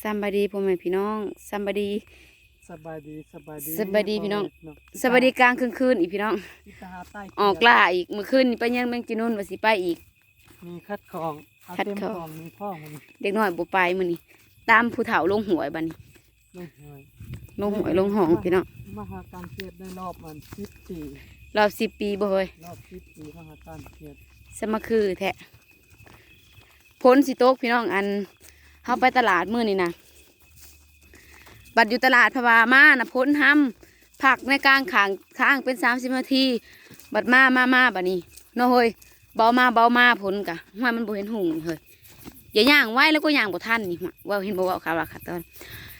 ซัมบาดีพ่อแม่พี่น้องซัมบาดีสบายดีสบายดีสบายดีพี่น้องสวัสดีกลางคืนคืนอีกพี่น้องอีตาใต้ออกล่าอีกเมื่อคืนนี่ไปยังแมงจีนุ่นว่าสิไปอีก มีคัดของเอาคัดเต็มของของมีพ่อมันเด็กน้อยบ่ไปมื้อนี้ตามผู้เฒ่าลงหวยบัดนี้ไม่เหนื่อยลงหวยลงห้องพี่น้องมหาการเทียดได้รอบมันสิบปีรอบ10ปีบ่เฮ้ยรอบสิบปีมหาการเทียดสมาคือแท้พ้นสิโต๊กพี่น้องอัน เฮาไปตลาดมื้อนี้นะบัดอยู่ตลาดพะวามานะพ้นห้ำผักในกลางขางข้างเป็น30นาที บัดมามามาบัดนี้เนาะเฮ้ยเบามาเบามาพ้นกะห้วยมันบ่เห็นหุงนี่เฮ้ยอย่าย่างไว้แล้วก็ย่างบ่ทันนี่หว่าว่าเห็นบ่ว่าค่ะว่าค่ะตอน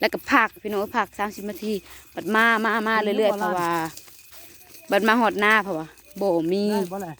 แล้วก็ผักพี่น้องผัก30นาที บัดมามามาเรื่อยๆเพราะว่าบัดมาฮอดหน้าเพราะว่าบ่มีได้บ่แหละ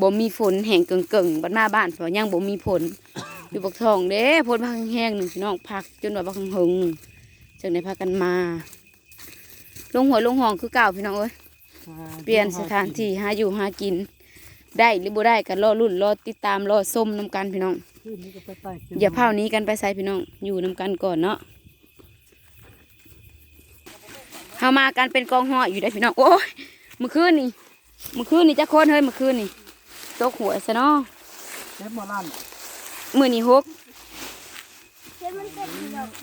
บ่มีฝนแห้งเกิงๆบัดมาบ้านเพราะยังบ่มีฝน อยู่บักทองเด้ฝนพักแห้งๆหนึ่งพี่น้องพักจนว่าบักหึงๆจังได้พากันมา ลงหัวยลงห้องคือเก่าพี่น้องเอ้ยอ่าเปลี่ยนสถานที่หาอยู่หากิน ได้หรือบ่ได้กันรอรุ่นรอติดตามรอส้มน้กันพี่น้องขึ้นนี่ก็ไปใต้ขึ้นอย่าเผาหนี้กันไปใส่พี่น้องอยู่น้กันก่อนเนาะเฮามากันเป็นกองห้อยอยู่ได้พี่น้องโอ้ยเมื่อคืนนี่เมื่อคืนนี่จะโคนเฮ้ยเมื่อคืนนี่ตกหวยซะเนาะเจ็บหมอลั่น มื่อนี้หก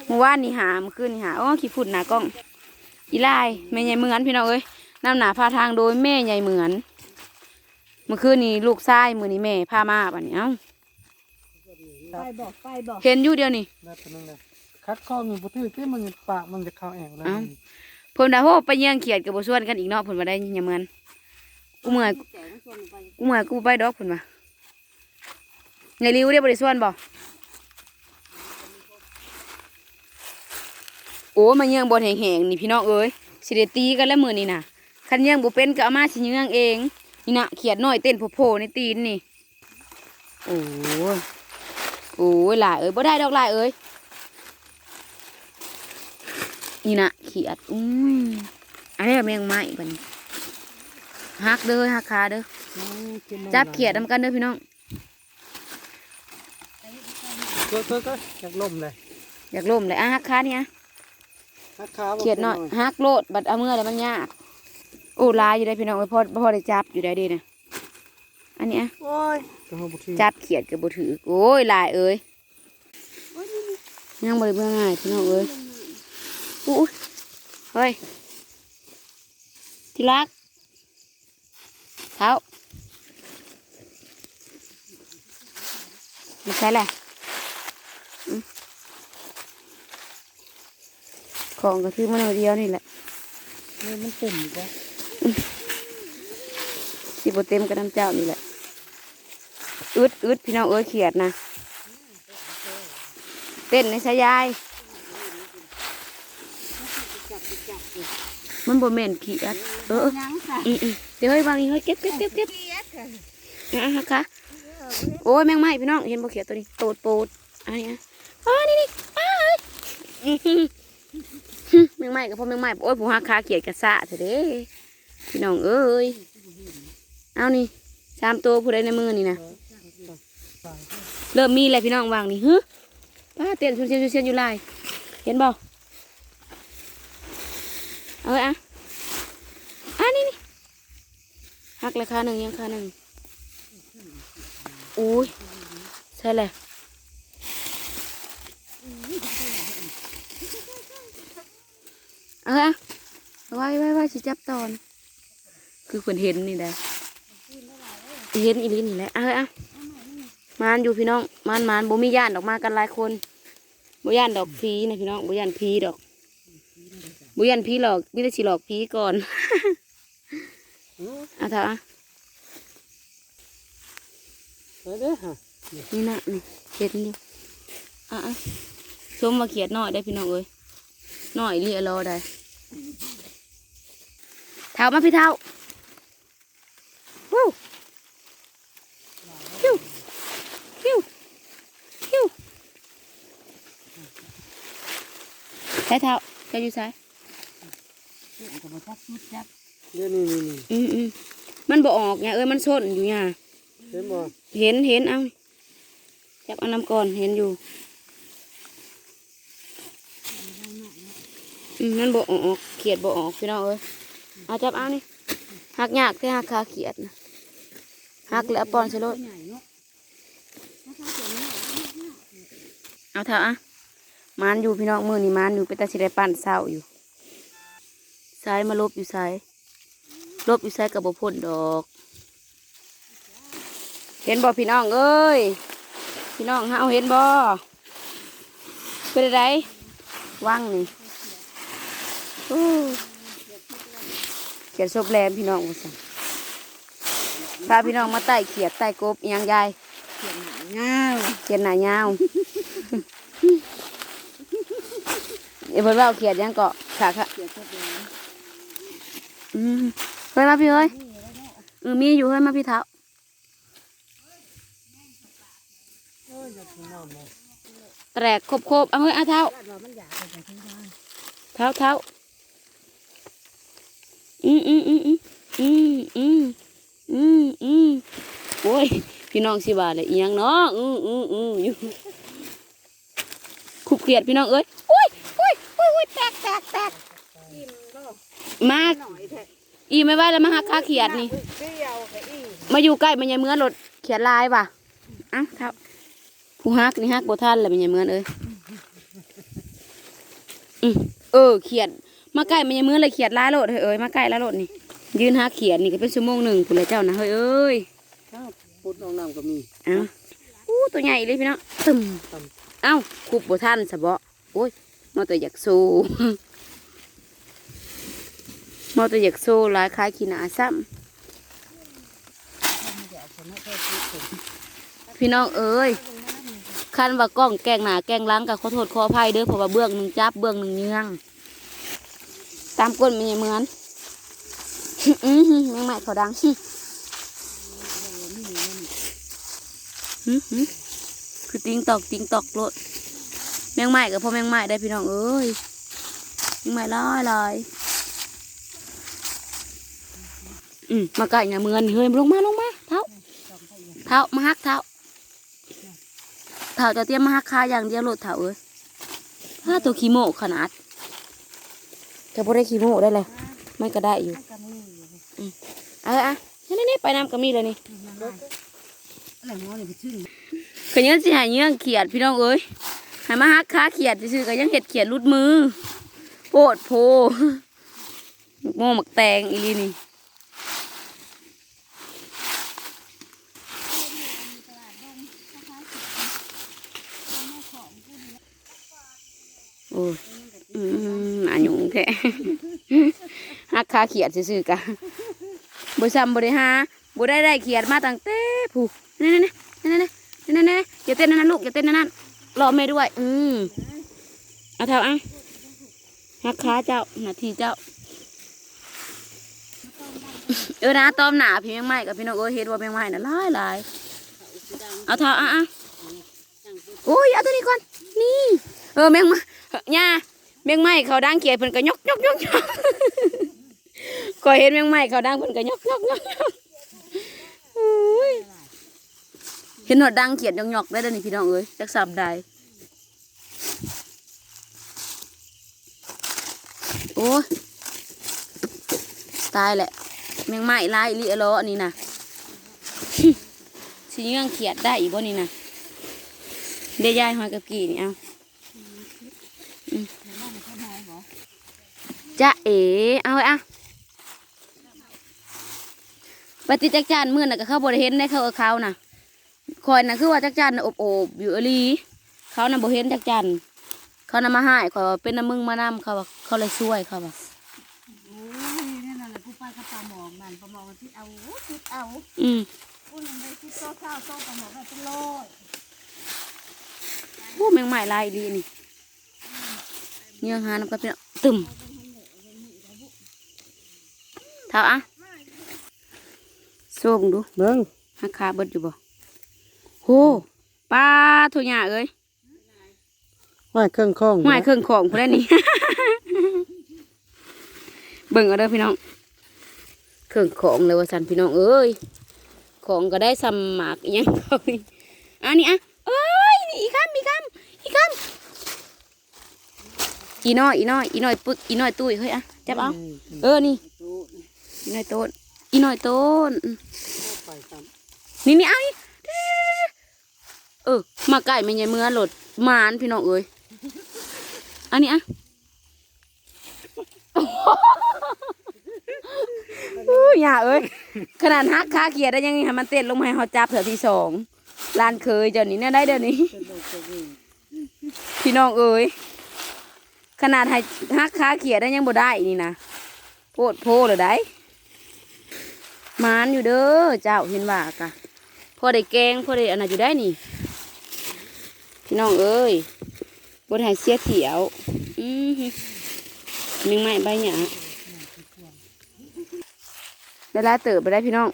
เมื่อวานนี่หาเมื่อคืนนี่หาอ๋อขี้ฝุ่นหนากล้อง อีลายแม่ใหญ่เหมือนพี่น้องเอ้ยน้ำหนาพาทางโดยแม่ใหญ่เหมือน เมื่อคืนนี่ลูกชายมือนี้แม่พามาบัดนี้เอ้าไปบอกไปบอกเห็นอยู่เดียวนี่ได้ตัวนึงเลยคัดข้อมีบุตรที่มันปากมันจะเข้าแอ่งแล้วเอ้าเพิ่นดาโหไปเยี่ยงเขียดกับบ่ส่วนกันอีกเนาะเพิ่นมาได้อยังเหมือนกูเมื่อยแจกส่วนไปกูเมื่อยกูไปดอกเพิ่นมา ไงริวเด้บ่ได้ส่วนบ่โอ้มาเยี่ยงบ่แห้งๆนี่พี่น้องเอ้ยสิได้ตีกันแล้วมื้อนี้น่ะคันเยี่ยงบ่เป็นก็เอามาสิเยี่ยงเองนี่น่ะเขียดน้อยเต้นโผล่ๆในตีนนี่โอ้ยโอ้ยหลายเอ้ยบ่ได้ดอกหลายเอ้ยนี่น่ะเขียดอุ้ยอันนี้แมงไม้บัดนี้หักเด้อหักขาเด้อจับเขียดนำกันเด้อพี่น้อง ก็ก็ก็อยากล่มเลยอยากล่มเลยอะหักขาเนี่ยคัดขาเขียดหน่อยหักโลดบัดเอาเมื่อแล้วมันยากโอ้ลายอยู่ได้พี่น้องเอ้ยพอพอได้จับอยู่ได้ดีนะอันนี้ยจับเขียดกับบุถือโอ้ยลายเอ้ยยังบริเบื่ง่ายพี่น้องเอ้ยอู้เฮ้ยที่รักเท้าไม่ใช่แหละอืม ของก็คือมันเอาเดียวนี่แหละนี่มันเต็มก็สิบเต็มกับน้ำเจ้านี่แหละอึดอึดพี่น้องเอ้ยเขียดนะเต้นในสายาย มันบ่แม่นเขียดเออเออยังค่ะอีอีเดี๋ยวเฮ้ยวางนี่เฮ้ยเก็บเก็บเก็บเก็บอะฮะคะโอ้ยแมงไม้พี่น้องเห็นบ่เขียดตัวนี้โตดโปดอันนี้อะอ๋อนี่นี่อ้าวอื้อหือ แมงไม้กับพ่อแมงไม้โอ้ยผู้หาคาเขียดกระสะเถอะเด้พี่น้องเอ้ยเอานี่สามตัวผู้ใดในมือนี่นะเริ่มมีแล้วพี่น้องวางนี่ฮึป้าเต้นชุนเชียนชุนเชียนอยู่ลายเห็นบ่เอาไว้อะอันนี้นี่หักราคาหนึ่งยังคาหนึ่งอุ้ยใช่เลยเอาละ เอาไว้ไว้ไว้สิจับตอน คือคนเห็นนี่แหละเห็นอีหลีนี่แหละเอาละมานอยู่พี่น้องมานมานบ่มีย่านดอกมากันหลายคนบ่ย่านดอกพีนะพี่น้องบ่ย่านพีดอกบ่ย่านพีหลอกไมแต่ได้สิหลอกพีก่อนเอาเถอะอะไปเด้อฮะนี่นะนี่เขียดอยู่อะอะชมมาเขียดหน่อยได้พี่น้องเอ้ยหน่อยเรียรอได้ เท้ามาพี่เท้าวู้คิวคิวคิวใช้เท้าใช้อยู่ใช้ก็มาจับชุดจับเดี๋ยวนี่นี่นี่อืมอืมมันบ่ออกไงเอ้ยมันส้นอยู่ไงเห็นบ่เห็นเห็นเอาจับเอาน้ำก่อนเห็นอยู่ อืม นั่นบ่ออกเขียดบ่ออกพี่น้องเอ้ยเอาจับเอานี่หักยากแค่หักขาเขียดนะหักแล้วเอาปอนใส่รถเนาะนะคะเอาเถอะอะมานอยู่พี่น้องมือนี่มานอยู่เป็นตาสิได้ปั่นเศร้าอยู่ซ้ายมาลบอยู่ซ้ายลบอยู่ซ้ายกับบ่พ้นดอก เห็นบ่พี่น้องเอ้ยพี่น้องเฮาเห็นบ่เป็นไรว่างนี่ เขียดซบแรมพี่น้องว่าซั่นพาพี่น้องมาไต่เขียดไต่กบอิหยังยายเงาเขียดหนายาวเอ้ยเพิ่นว่าเอาเขียดหยังเกาะค่ะค่ะเสียก็เป็นอืมเฮ้ยมาพี่เอ้ยเออมีอยู่เฮ้ยมาพี่เท้าเอ้ยอยากกินน้ำเลยแตรกครบครบๆเอาเฮ้ยเอาเท้าลาดว่ามันอยากไปจากที่บ้านเท้าเท้า อืออืมอืมอืมอืมอืมอืมโอ้ยพี่น้องสิบาทเลยยังเนาะอืมอืมอืมอยู่ขุบเกลียดพี่น้องเอ้ยโอ้ยโอ้ยโอ้ยโอ้ยแตกแตกแตกมากอีไม่ไหวแล้วมาหักค่าเขียดนี่มาอยู่ใกล้มันยังเมื่อรถเขียดลายว่ะอะครับผู้ฮักนี่ฮักบ่ท่านเหละมันยังเมื่อเอ้ยเออเขียด มาใกล้มันยังเหมือนเลยเขียนลายรถเฮ้ยเอ้ยมาใกล้แล้วรถนี่ ยืนหาเขียนนี่ก็เป็นชั่วโมงหนึ่งคุณเลยเจ้านะเฮ้ยเอ้ยข้าวปุดน้องน้ำก็มีเอ้าอู้ตัวใหญ่เลยพี่น้องตึมเอ้าคุบบ่ทันสะเบาะโอ้ยมอตัวอยากโซมอตัวอยากโซหลายคล้ายขี้หนาซ้ำพี่น้องเอ้ยคันว่ากล้องแกล้งหนาแกล้งหล้างกับขอโทษขออภัยเด้อเพราะว่าเบื้องหนึ่งจับเบื้องหนึ่งเยื้อง ตามก้นมันยังเหมือนอื้อหือแมงใหม่เขาดังคือติ้งตอกติ้งตอกโลดแมงใหม่กับพ่อแมงใหม่ได้พี่น้องเอ้ยแมงใหม่ลอยลอยอืมมาไก่เนี่ยเหมือนเฮ้ยลงมาลงมาเท้าเท้ามาฮักเท้าเท้าจะเตรียมมาฮักคาอย่างเดียวโลดเท้าเอ้ยถ้าตัวขี้โมกขนาด จะบ่ได้ขี้โมกได้เลยมันก็ได้อยู่กระมืออยู่เอออะนี่นี่ไปน้ำกระมีเลยนี่อะไรงอเลยไปชื่นก็ยังสิหายเงี้ยงเขียดพี่น้องเอ้ยให้มาฮักค้าเขียดซื่อๆก็ยังเห็ดเขียดรุดมือโปดโพโม่หมักแตงอีลีนี่โอ้ อืมอันยุงแท้ฮักคาเขียดซื่อๆกะบ่ซ้ำบ่ได้หาบ่ได้ได้เขียดมาตั้งแต่ผู้นี่ๆๆนี่ๆๆนี่ๆๆอย่าเต้นนั่นนะลูกอย่าเต้นนั่นรอแม่ด้วย อืมเอาเท่าอะฮักคาเจ้าหน้าที่เจ้า เออนะต้อมหนาพี่แมงไม้กับพี่น้องเอ้เฮ็ดว่าแมงไม้น่ะหลายหลายเอาเท่าอะอะโอ้ยเอาตัวนี้ก่อนนี่ เออแมงไม้ย่า แมงไม้เขาดังเขียดเพิ่นก็ยกยกยกยกก็เห็นแมงไม้เขาดังเพิ่นก็ยกยกยกยกโอ้ยเห็นหนวดดังเขียดยกยกได้เด้นี่พี่น้องเอ้ยจักสับได้โอ้ตายแหละแมงไม้ลายอีหลิอะโลอันนี้น่ะสิเงื่องเขียดได้อีกบ่นี่นะเดี๋ยวยายหอยกับกี่นี่เอา จะเอ๋เอาไว้อะปฏิจักจานมื่อน่ะก็เข้าบริเห็นได้เขาเอาเขาน่ะคอยน่ะคือว่าจักจานน่ะอบโอบๆอยู่อหลีเขาน่ะบ่เห็นจักจานเขาน่ะมาหายขอยว่าเป็นน้ำมึงมานำเขาว่าเขาเลยช่วยเขาว่าโอ้ยนั่นน่ะผู้ป้าก็ปลาหมองมันปลาหมองที่เอาที่เอาอืมผู้นั้นได้ที่โซ่ข้าวโซ่ปลาหมองได้เป็นโลยโอ้แมงไม้ลายดีนี่เนื้อหาน้ำกันเป็นตึมเท่าอะส่งดูเบิ้งหักขาเบิดอยู่บ่โหปลาทุกอย่างเอ้ยไม้เครื่องข้องหมายเครื่องของพวกนี้นี่เบิ่งเอาเด้อพี่น้อง เครื่องของเลยว่าสันพี่น้องเอ้ยของก็ได้สมหมากอิหยังเขานี่อันนี้อะเอ้ยนี่อีกคำอีกคำอีกคำอีน้อยอีน้อยอีน้อยปึ๊กอีน้อยตุ้ยเฮ้ยอะจับเอาเออนี่ตู้อี น้อยต้น อีน้อยต้น นี่นี่เอาเออ มาไก่ไม่ใช่เมื่อหลดหมานพี่น้องเอ้ย อันนี้อะอู้ย่าเอ้ย ขนาดฮักคาเกียดได้ยังไงมันเต้นลงมาให้เขาจับเถอะที่สองลานเคยเดี๋ยวนี้เนี่ยได้เดี๋ยวนี้เป็นโลกจะวิ่งพี่น้องเอ้ย ขนาดให้ฮักคาเขียดได้ยังบ่ได้นี่นะโพดโพเลยได้ มานอยู่เด้อเจ้าเห็นว่ากะพอได้แกงพอได้อันนั้นอยู่ได้นี่ พี่น้องเอ้ยบ่ได้ให้เสียเถียวอือหือมึงไม่ใบหยาได้ลาเติบไปได้พี่น้อง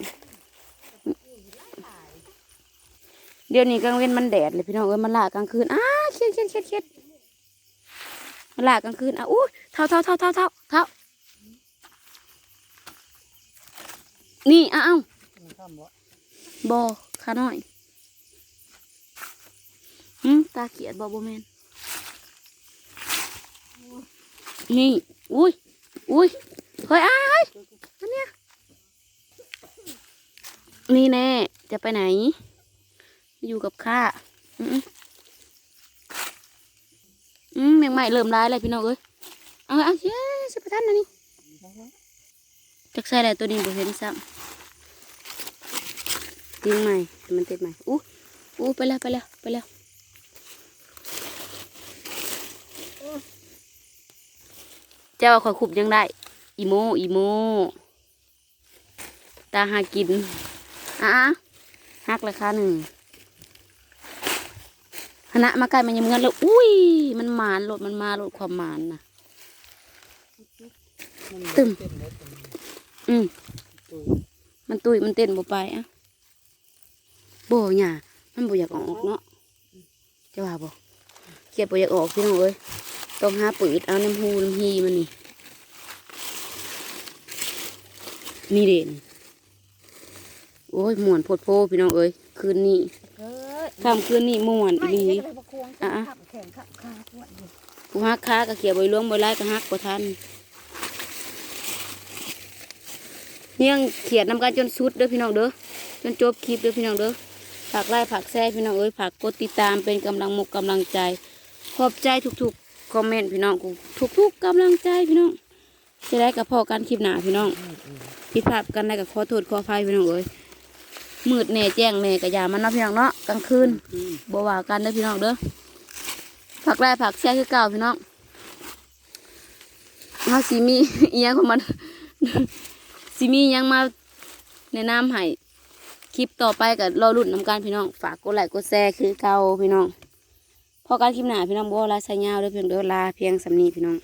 เดี๋ยวนี้กลางเว้นมันแดดเลยพี่น้องเอ้ยมันละกลางคืนอ้าเครียดเครียดเครียดเครียดมันละกลางคืนอะอู้เท่าเท่าเท่าเท่าเท่าเท่า นี่อ้าวำมันข้ามวะบอขาน้อยหืมตาเกียดบอบแมนนี่ อุ้ย อุ้ย เฮ้ยอ้ายอันเนี้ยนี่แน่ จะไปไหน อยู่กับข้า อืมอืมแมงใหม่เริ่มร้ายเลยพี่น้องเอ้ย เอาเอาเย้สิประทันนะนี่ จักใส่อะไรตัวนี้บ่เห็นซ้ำยิงใหม่มันติดใหม่อู้อู้ไปแล้วไปแล้วไปแล้วเจ้าขอยขุบยังได้ อีโมอีโมตาหากินอะหักราคาหนึ่งคณะมาใกล้มันยังเงินแล้วอุ้ย มันหมานรถมันมาลดความหมานนะตึม อืมมันตุยมันเต้นบ่ไปอะบ่หย่ามันบ่อยากออกเนาะจะว่าบ่เกียดบ่อยากออกพี่น้องเอ้ยต้องหาปืดเอาน้ำหูน้ำฮีมันนี่นี่เด่นโอ้ยม่วนโพดโพพี่น้องเอ้ยคืนนี้เอ้ยค่ำคืนนี้ม่วนอีหลีไม่ได้ประควงอะขับแข่งขับขาพวดอยู่ผู้ฮักค้าก็เขียวใบล่วงใบไล่ก็ฮักบ่ทัน เนี่ยงเขียดนำกันจนสุดเด้อพี่น้องเด้อจนจบคลิปเด้อพี่น้องเด้อฝากไล่ฝากแซ่พี่น้องเอ้ยฝากกดติดตามเป็นกำลังมกกำลังใจ ขอบใจทุกๆคอมเมนต์พี่น้องกูทุกๆกำลังใจพี่น้องจะได้กับพ่อกันคลิปหนาพี่น้องผิดพลาดกันได้กับขอโทษขออภัยพี่น้องเอ้ยมืดแน่แจ้งแน่กระยามันเนาะพี่น้องเนาะกลางคืนบว่ากันเด้อพี่น้องเด้อผักแร่ผักแช่คือเก่าพี่น้องเฮาสีมีเอียงของมัน สีมีอิหยังมาแนะนำให้คลิปต่อไปกับรอรุ่นนำการพี่น้อง ฝากกดไลค์กดแชร์คือเก่าพี่น้องพอการคลิปหน้าพี่น้องบ่ลาใส่ยาวด้วยเพียงเดียวลาเพียงสำนีพี่น้อง